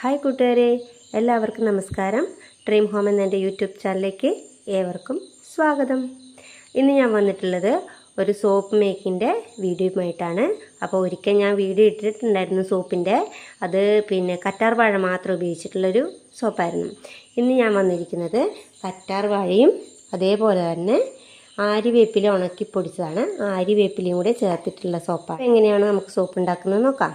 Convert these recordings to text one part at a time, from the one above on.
Hi കൂട്ടുകാരെ എല്ലാവർക്കും നമസ്കാരം. ഡ്രീം ഹോം എന്ന എന്റെ യൂട്യൂബ് ചാനലിലേക്ക് ഏവർക്കും സ്വാഗതം. ഇന്ന് ഞാൻ വന്നിട്ടുള്ളത് ഒരു സോപ്പ് മേക്കിന്റെ വീഡിയോയുമായിട്ടാണ്. അപ്പോൾ ഒരിക്കൽ ഞാൻ വീഡിയോ ഇട്ടിട്ടുണ്ടായിരുന്നു സോപ്പിന്റെ. അത് പിന്നെ കറ്റാർ വാഴ മാത്രം ഉപയോഗിച്ചിട്ടുള്ളൊരു സോപ്പായിരുന്നു. ഇന്ന് ഞാൻ വന്നിരിക്കുന്നത് കറ്റാർ വാഴയും അതേപോലെ തന്നെ ആര്യവേപ്പില ഉണക്കി പൊടിച്ചതാണ്. ആര്യവേപ്പിലയും കൂടെ ചേർത്തിട്ടുള്ള സോപ്പാണ്. എങ്ങനെയാണ് നമുക്ക് സോപ്പ് ഉണ്ടാക്കുന്നത് നോക്കാം.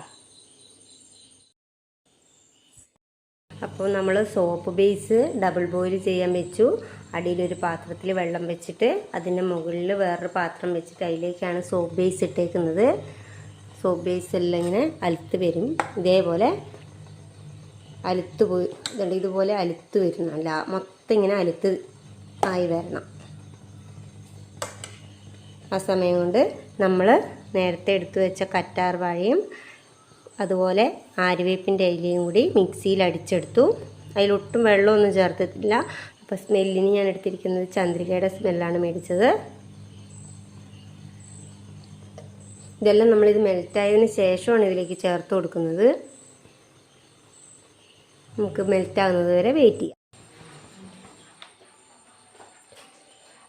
അപ്പോൾ നമ്മൾ സോപ്പ് ബേസ് ഡബിൾ ബോയിൽ ചെയ്യാൻ വെച്ചു. അടിയിലൊരു പാത്രത്തിൽ വെള്ളം വെച്ചിട്ട് അതിന്റെ മുകളിൽ വേറൊരു പാത്രം വെച്ചിട്ട് അതിലേക്കാണ് സോപ്പ് ബേസ് ഇട്ടേക്കുന്നത്. സോപ്പ് ബേസ് എല്ലാം ഇങ്ങനെ അലുത്ത് വരും. ഇതേപോലെ അലുത്ത് പോയി ഇതുപോലെ അലുത്ത് വരുന്ന അല്ല മൊത്തം ഇങ്ങനെ അലുത്ത് ആയി വരണം. ആ സമയം കൊണ്ട് നമ്മൾ നേരത്തെ എടുത്തു വെച്ച കറ്റാർ വാഴയും അതുപോലെ ആര്യവേപ്പിന്റെ ഇലയും കൂടി മിക്സിയിൽ അടിച്ചെടുത്തു. അതിലൊട്ടും വെള്ളമൊന്നും ചേർത്തിട്ടില്ല. അപ്പോൾ സ്മെല്ലിന് ഞാൻ എടുത്തിരിക്കുന്നത് ചന്ദ്രികയുടെ സ്മെല്ലാണ് മേടിച്ചത്. ഇതെല്ലാം നമ്മളിത് മെൽറ്റായതിന് ശേഷമാണ് ഇതിലേക്ക് ചേർത്ത് കൊടുക്കുന്നത്. നമുക്ക് മെൽറ്റാകുന്നത് വരെ വെയിറ്റ് ചെയ്യാം.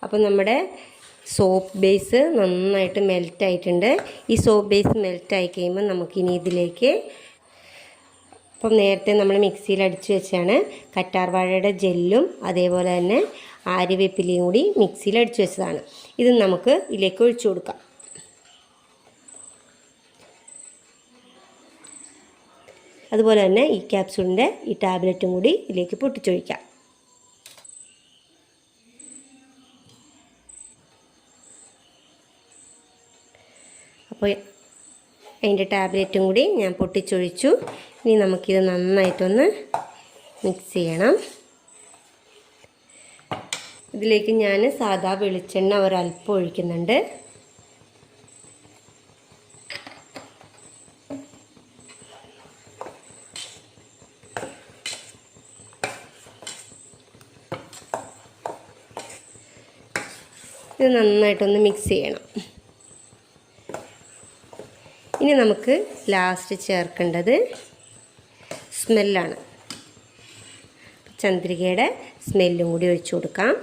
അപ്പം നമ്മുടെ സോപ്പ് ബേസ് നന്നായിട്ട് മെൽറ്റായിട്ടുണ്ട് ഈ സോപ്പ് ബേസ് മെൽറ്റായി കഴിയുമ്പോൾ നമുക്കിനി ഇതിലേക്ക് അപ്പം നേരത്തെ നമ്മൾ മിക്സിയിൽ അടിച്ചു വെച്ചാണ് കറ്റാർവാഴയുടെ ജെല്ലും അതേപോലെ തന്നെ ആര്യവേപ്പിലയും കൂടി മിക്സിയിൽ അടിച്ചു വെച്ചതാണ്. ഇത് നമുക്ക് ഇതിലേക്ക് ഒഴിച്ചു കൊടുക്കാം. അതുപോലെ തന്നെ ഈ ക്യാപ്സൂളിന്റെ ഈ ടാബ്ലറ്റും കൂടി ഇതിലേക്ക് പൊട്ടിച്ചൊഴിക്കാം. അപ്പോൾ അതിന്റെ ടാബ്ലറ്റും കൂടി ഞാൻ പൊട്ടിച്ചൊഴിച്ചു. ഇനി നമുക്കിത് നന്നായിട്ടൊന്ന് മിക്സ് ചെയ്യണം. ഇതിലേക്ക് ഞാൻ സാധാ വെളിച്ചെണ്ണ ഒരല്പം ഒഴിക്കുന്നുണ്ട്. ഇത് നന്നായിട്ടൊന്ന് മിക്സ് ചെയ്യണം. ഇനി നമുക്ക് ലാസ്റ്റ് ചേർക്കേണ്ടത് സ്മെല്ലാണ് ചന്ദ്രികയുടെ സ്മെല്ലും കൂടി ഒഴിച്ചു കൊടുക്കാം.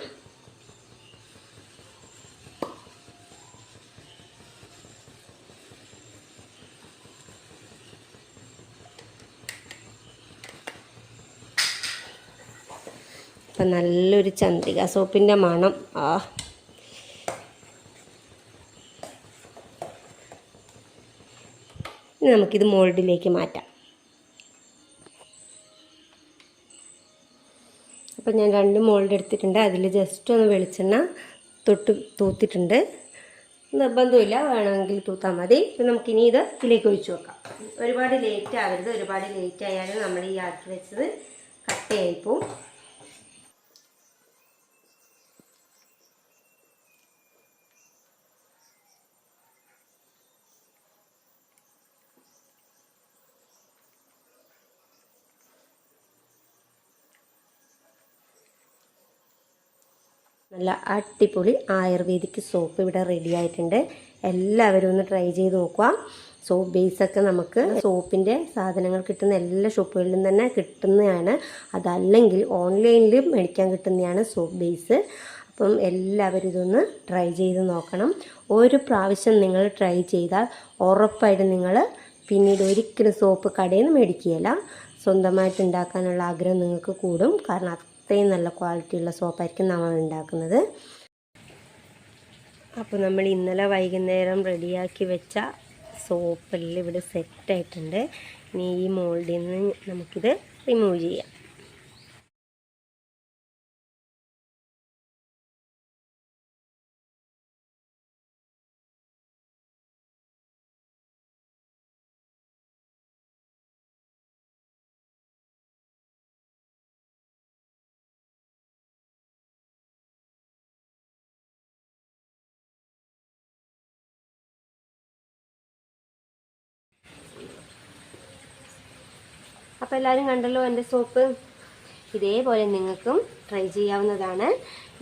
അപ്പം നല്ലൊരു ചന്ദ്രിക സോപ്പിന്റെ മണം. ആ ഇനി നമുക്കിത് മോൾഡിലേക്ക് മാറ്റാം. അപ്പം ഞാൻ രണ്ട് മോൾഡ് എടുത്തിട്ടുണ്ട്. അതിൽ ജസ്റ്റ് ഒന്ന് വെളിച്ചെണ്ണ തൊട്ട് തൂത്തിട്ടുണ്ട്. നിർബന്ധമില്ല. വേണമെങ്കിൽ തൂത്താൽ മതി. ഇപ്പം നമുക്കിനി ഇത് ഇതിലേക്ക് ഒഴിച്ചു വെക്കാം. ഒരുപാട് ലേറ്റ് ആവരുത്. ഒരുപാട് ലേറ്റ് ആയാലും നമ്മൾ ഈ ആക്കി വെച്ചത് കട്ടയായിപ്പോവും നല്ല അടിപൊളി ആയുർവേദിക് സോപ്പ് ഇവിടെ റെഡി ആയിട്ടുണ്ട്. എല്ലാവരും ഒന്ന് ട്രൈ ചെയ്ത് നോക്കുക. സോപ്പ് ബേസൊക്കെ നമുക്ക് സോപ്പിന്റെ സാധനങ്ങൾ കിട്ടുന്ന എല്ലാ ഷോപ്പുകളിലും തന്നെ കിട്ടുന്നതാണ്. അതല്ലെങ്കിൽ ഓൺലൈനിൽ മേടിക്കാൻ കിട്ടുന്നതാണ് സോപ്പ് ബേസ് അപ്പം എല്ലാവരും ഇതൊന്ന് ട്രൈ ചെയ്ത് നോക്കണം. ഒരു പ്രാവശ്യം നിങ്ങൾ ട്രൈ ചെയ്താൽ ഉറപ്പായിട്ട് നിങ്ങൾ പിന്നീട് ഒരിക്കലും സോപ്പ് കടയിൽ നിന്ന് മേടിക്കുകയില്ല. സ്വന്തമായിട്ട് ഉണ്ടാക്കാനുള്ള ആഗ്രഹം നിങ്ങൾക്ക് കൂടും. കാരണം അത്രയും നല്ല ക്വാളിറ്റിയുള്ള സോപ്പായിരിക്കും നമ്മൾ ഉണ്ടാക്കുന്നത്. അപ്പോൾ നമ്മൾ ഇന്നലെ വൈകുന്നേരം റെഡിയാക്കി വെച്ച സോപ്പെല്ലാം ഇവിടെ സെറ്റായിട്ടുണ്ട്. ഇനി ഈ മോൾഡിൽ നിന്ന് നമുക്കിത് റിമൂവ് ചെയ്യാം. അപ്പോൾ എല്ലാവരും കണ്ടല്ലോ എന്റെ സോപ്പ്? ഇതേപോലെ നിങ്ങൾക്കും ട്രൈ ചെയ്യാവുന്നതാണ്.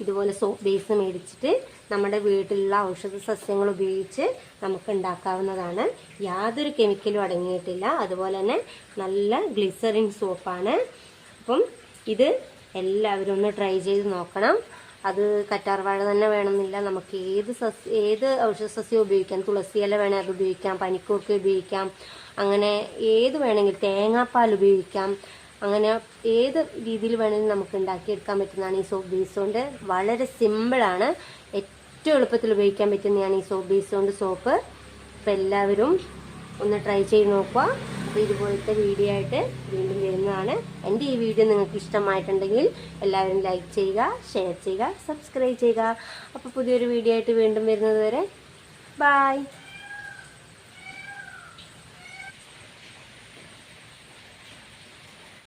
ഇതുപോലെ സോപ്പ് ബേസ് മേടിച്ചിട്ട് നമ്മുടെ വീട്ടിലുള്ള ഔഷധ സസ്യങ്ങൾ ഉപയോഗിച്ച് നമുക്ക് ഉണ്ടാക്കാവുന്നതാണ്. യാതൊരു കെമിക്കലും അടങ്ങിയിട്ടില്ല. അതുപോലെ തന്നെ നല്ല ഗ്ലിസറിൻ സോപ്പാണ് അപ്പം ഇത് എല്ലാവരും ഒന്ന് ട്രൈ ചെയ്ത് നോക്കണം. അത് കറ്റാർവാഴ തന്നെ വേണമെന്നില്ല. നമുക്ക് ഏത് സസ്യ ഏത് ഔഷധ സസ്യം ഉപയോഗിക്കാം? തുളസിയില വേണേൽ അത് ഉപയോഗിക്കാം. പനിക്കൂർക്ക ഉപയോഗിക്കാം. അങ്ങനെ ഏത് വേണമെങ്കിൽ തേങ്ങാപ്പാൽ ഉപയോഗിക്കാം. അങ്ങനെ ഏത് രീതിയിൽ വേണമെങ്കിലും നമുക്ക് ഉണ്ടാക്കിയെടുക്കാൻ പറ്റുന്നതാണ് ഈ സോപ്പ് ബേസ് കൊണ്ട്. വളരെ സിമ്പിളാണ് ഏറ്റവും എളുപ്പത്തിൽ ഉപയോഗിക്കാൻ പറ്റുന്നതാണ് ഈ സോപ്പ് ബേസ് കൊണ്ട് സോപ്പ് അപ്പോൾ എല്ലാവരും ഒന്ന് ട്രൈ ചെയ്ത് നോക്കുക. അപ്പോൾ ഇതുപോലത്തെ വീഡിയോ ആയിട്ട് വീണ്ടും വരുന്നതാണ്. എന്റെ ഈ വീഡിയോ നിങ്ങൾക്ക് ഇഷ്ടമായിട്ടുണ്ടെങ്കിൽ എല്ലാവരും ലൈക്ക് ചെയ്യുക ഷെയർ ചെയ്യുക സബ്സ്ക്രൈബ് ചെയ്യുക. അപ്പോൾ പുതിയൊരു വീഡിയോ ആയിട്ട് വീണ്ടും വരുന്നത് വരെ. ബായ്